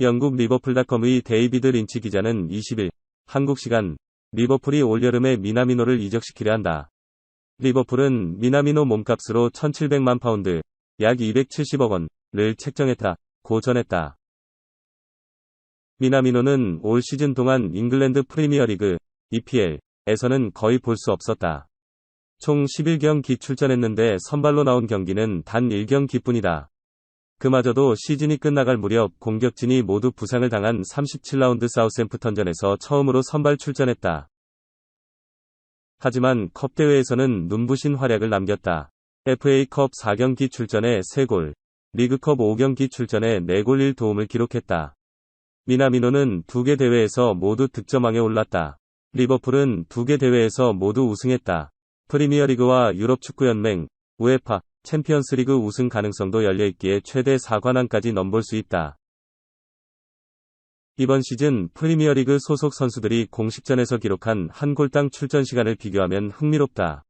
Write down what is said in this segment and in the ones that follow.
영국 리버풀닷컴의 데이비드 린치 기자는 20일 한국 시간 리버풀이 올여름에 미나미노를 이적시키려 한다. 리버풀은 미나미노 몸값으로 1700만 파운드, 약 270억 원을 책정했다. 고 전했다. 미나미노는 올 시즌 동안 잉글랜드 프리미어리그 EPL에서는 거의 볼 수 없었다. 총 11경기 출전했는데 선발로 나온 경기는 단 1경기뿐이다. 그마저도 시즌이 끝나갈 무렵 공격진이 모두 부상을 당한 37라운드 사우샘프턴전에서 처음으로 선발 출전했다. 하지만 컵 대회에서는 눈부신 활약을 남겼다. FA컵 4경기 출전에 3골, 리그컵 5경기 출전에 4골 1도움을 기록했다. 미나미노는 2개 대회에서 모두 득점왕에 올랐다. 리버풀은 2개 대회에서 모두 우승했다. 프리미어리그와 유럽축구연맹, 우에파, 챔피언스리그 우승 가능성도 열려있기에 최대 4관왕까지 넘볼 수 있다. 이번 시즌 프리미어리그 소속 선수들이 공식전에서 기록한 한 골당 출전 시간을 비교하면 흥미롭다.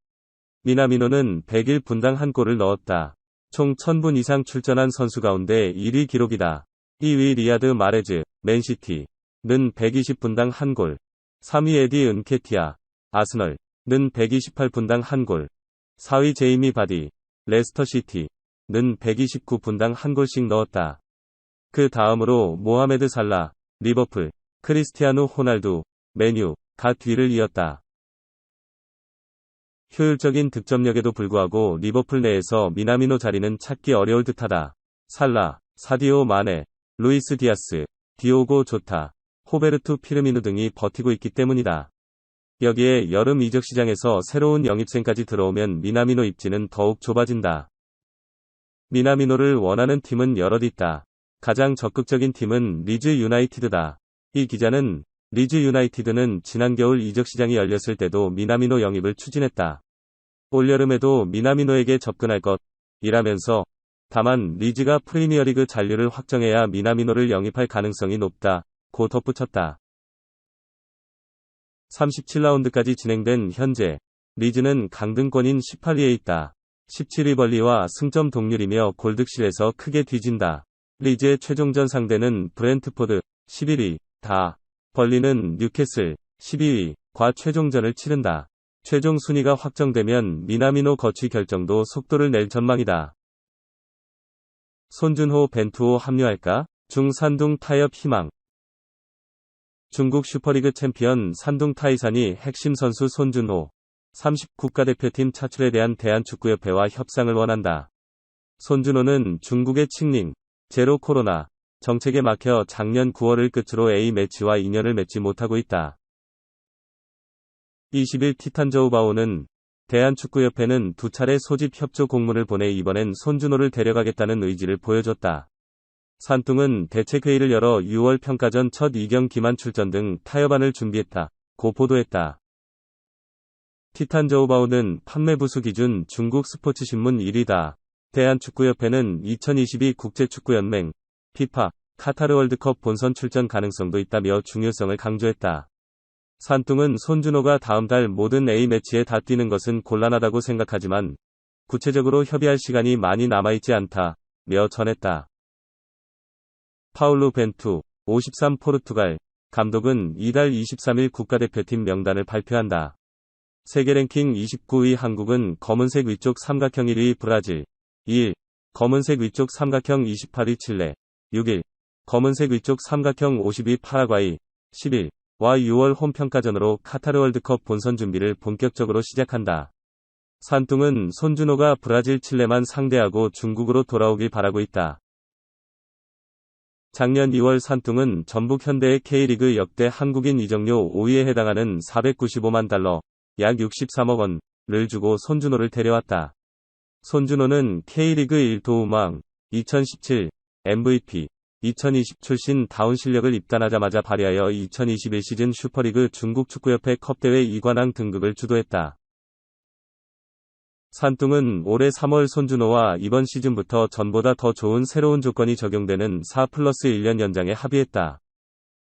미나미노는 100일 분당 한 골을 넣었다. 총 1000분 이상 출전한 선수 가운데 1위 기록이다. 2위 리아드 마레즈, 맨시티, 는 120분당 한 골. 3위 에디 은케티아, 아스널, 는 128분당 한 골. 4위 제이미 바디, 레스터시티, 는 129분당 한 골씩 넣었다. 그 다음으로 모하메드 살라, 리버풀, 크리스티아누 호날두, 메뉴가 뒤를 이었다. 효율적인 득점력에도 불구하고 리버풀 내에서 미나미노 자리는 찾기 어려울 듯하다. 살라, 사디오 마네, 루이스 디아스, 디오고 조타, 호베르투 피르미누 등이 버티고 있기 때문이다. 여기에 여름 이적 시장에서 새로운 영입생까지 들어오면 미나미노 입지는 더욱 좁아진다. 미나미노를 원하는 팀은 여럿 있다. 가장 적극적인 팀은 리즈 유나이티드다. 이 기자는 리즈 유나이티드는 지난 겨울 이적 시장이 열렸을 때도 미나미노 영입을 추진했다. 올여름에도 미나미노에게 접근할 것 이라면서 다만 리즈가 프리미어리그 잔류를 확정해야 미나미노를 영입할 가능성이 높다. 고 덧붙였다. 37라운드까지 진행된 현재 리즈는 강등권인 18위에 있다. 17위 벌리와 승점 동률이며 골득실에서 크게 뒤진다. 리즈의 최종전 상대는 브렌트포드 11위, 다. 벌리는 뉴캐슬 12위 과 최종전을 치른다. 최종 순위가 확정되면 미나미노 거취 결정도 속도를 낼 전망이다. 손준호 벤투호 합류할까? 중산둥 타협 희망 중국 슈퍼리그 챔피언 산둥 타이산이 핵심 선수 손준호 30 국가대표팀 차출에 대한 대한축구협회와 협상을 원한다. 손준호는 중국의 칭링, 제로 코로나 정책에 막혀 작년 9월을 끝으로 A매치와 인연을 맺지 못하고 있다. 20일 티탄저우바오는 대한축구협회는 두 차례 소집 협조 공문을 보내 이번엔 손준호를 데려가겠다는 의지를 보여줬다. 산둥은 대책회의를 열어 6월 평가전 첫 2경기만 출전 등 타협안을 준비했다. 고 보도했다. 티탄저우바오는 판매 부수 기준 중국 스포츠 신문 1위다. 대한축구협회는 2022 국제축구연맹, 피파, 카타르 월드컵 본선 출전 가능성도 있다며 중요성을 강조했다. 산둥은 손준호가 다음 달 모든 A매치에 다 뛰는 것은 곤란하다고 생각하지만 구체적으로 협의할 시간이 많이 남아있지 않다. 며 전했다. 파울루 벤투, 53 포르투갈, 감독은 이달 23일 국가대표팀 명단을 발표한다. 세계 랭킹 29위 한국은 검은색 위쪽 삼각형 1위 브라질, 2일, 검은색 위쪽 삼각형 28위 칠레, 6일, 검은색 위쪽 삼각형 50위 파라과이, 10일, 와 6월 홈평가전으로 카타르 월드컵 본선 준비를 본격적으로 시작한다. 산둥은 손준호가 브라질 칠레만 상대하고 중국으로 돌아오길 바라고 있다. 작년 2월 산둥은 전북 현대의 K리그 역대 한국인 이적료 5위에 해당하는 495만 달러, 약 63억 원을 주고 손준호를 데려왔다. 손준호는 K리그 1도우망, 2017 MVP, 2020 출신 다운 실력을 입단하자마자 발휘하여 2021 시즌 슈퍼리그 중국 축구협회 컵대회 2관왕 등극을 주도했다. 산둥은 올해 3월 손준호와 이번 시즌부터 전보다 더 좋은 새로운 조건이 적용되는 4 플러스 1년 연장에 합의했다.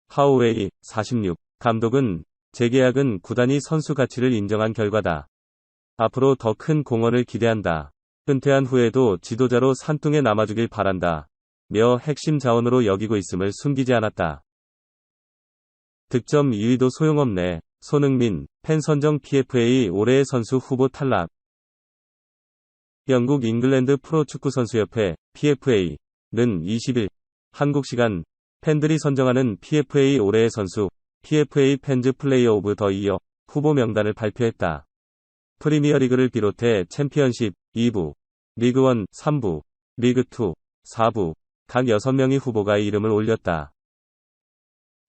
하우웨이 46 감독은 재계약은 구단이 선수 가치를 인정한 결과다. 앞으로 더 큰 공헌을 기대한다. 은퇴한 후에도 지도자로 산둥에 남아주길 바란다. 며 핵심 자원으로 여기고 있음을 숨기지 않았다. 득점 2위도 소용없네. 손흥민, 팬 선정 PFA 올해의 선수 후보 탈락. 영국 잉글랜드 프로축구 선수협회 PFA는 20일 한국 시간 팬들이 선정하는 PFA 올해의 선수 PFA 팬즈 플레이어 오브 더 이어 후보 명단을 발표했다. 프리미어리그를 비롯해 챔피언십 2부, 리그1 3부, 리그2 4부 각 6명의 후보가 이름을 올렸다.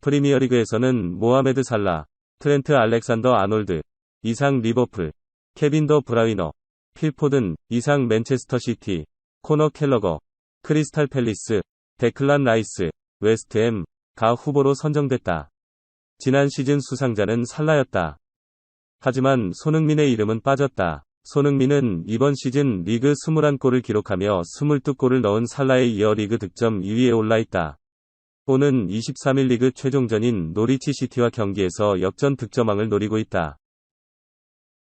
프리미어리그에서는 모하메드 살라, 트렌트 알렉산더 아놀드, 이상 리버풀, 케빈 더 브라이너, 필포든, 이상 맨체스터 시티, 코너 켈러거, 크리스탈 팰리스, 데클란 라이스, 웨스트햄, 가 후보로 선정됐다. 지난 시즌 수상자는 살라였다. 하지만 손흥민의 이름은 빠졌다. 손흥민은 이번 시즌 리그 21골을 기록하며 22골을 넣은 살라에 이어 리그 득점 2위에 올라 있다. 오는 23일 리그 최종전인 노리치 시티와 경기에서 역전 득점왕을 노리고 있다.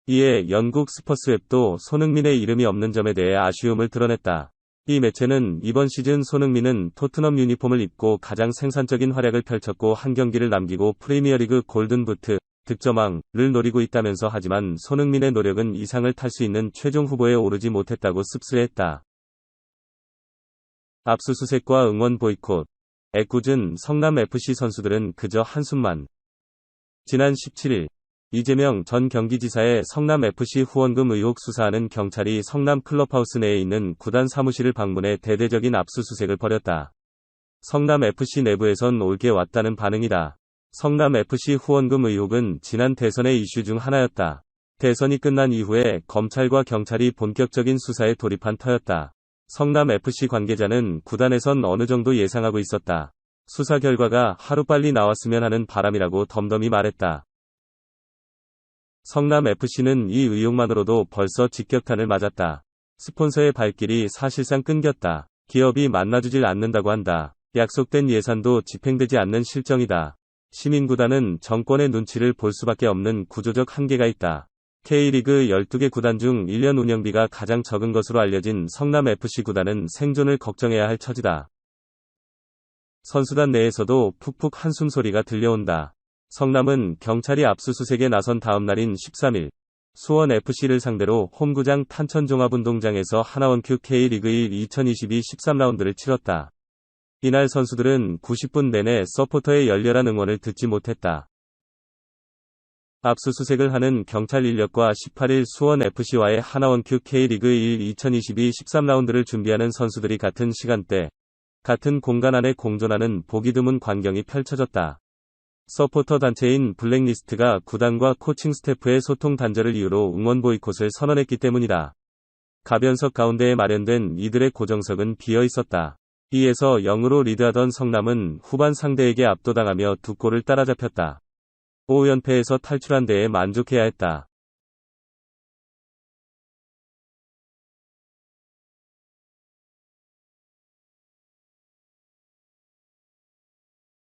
이에 영국 스퍼스웹도 손흥민의 이름이 없는 점에 대해 아쉬움을 드러냈다. 이 매체는 이번 시즌 손흥민은 토트넘 유니폼을 입고 가장 생산적인 활약을 펼쳤고 한 경기를 남기고 프리미어리그 골든부트, 득점왕을 노리고 있다면서 하지만 손흥민의 노력은 이상을 탈 수 있는 최종 후보에 오르지 못했다고 씁쓸했다. 압수수색과 응원 보이콧, 애꿎은 성남FC 선수들은 그저 한숨만. 지난 17일 이재명 전 경기지사의 성남FC 후원금 의혹 수사하는 경찰이 성남 클럽하우스 내에 있는 구단 사무실을 방문해 대대적인 압수수색을 벌였다. 성남FC 내부에선 올게 왔다는 반응이다. 성남FC 후원금 의혹은 지난 대선의 이슈 중 하나였다. 대선이 끝난 이후에 검찰과 경찰이 본격적인 수사에 돌입한 터였다. 성남FC 관계자는 구단에선 어느 정도 예상하고 있었다. 수사 결과가 하루빨리 나왔으면 하는 바람이라고 덤덤히 말했다. 성남FC는 이 의혹만으로도 벌써 직격탄을 맞았다. 스폰서의 발길이 사실상 끊겼다. 기업이 만나주질 않는다고 한다. 약속된 예산도 집행되지 않는 실정이다. 시민구단은 정권의 눈치를 볼 수밖에 없는 구조적 한계가 있다. K리그 12개 구단 중 1년 운영비가 가장 적은 것으로 알려진 성남FC 구단은 생존을 걱정해야 할 처지다. 선수단 내에서도 푹푹 한숨 소리가 들려온다. 성남은 경찰이 압수수색에 나선 다음 날인 13일 수원FC를 상대로 홈구장 탄천종합운동장에서 하나원큐 K리그 1 2022 13라운드를 치렀다. 이날 선수들은 90분 내내 서포터의 열렬한 응원을 듣지 못했다. 압수수색을 하는 경찰 인력과 18일 수원FC와의 하나원큐 K리그 1 2022 13라운드를 준비하는 선수들이 같은 시간대, 같은 공간 안에 공존하는 보기 드문 광경이 펼쳐졌다. 서포터 단체인 블랙리스트가 구단과 코칭 스태프의 소통 단절을 이유로 응원 보이콧을 선언했기 때문이다. 가변석 가운데에 마련된 이들의 고정석은 비어 있었다. 2에서 0으로 리드하던 성남은 후반 상대에게 압도당하며 두 골을 따라잡혔다. 5연패에서 탈출한 데에 만족해야 했다.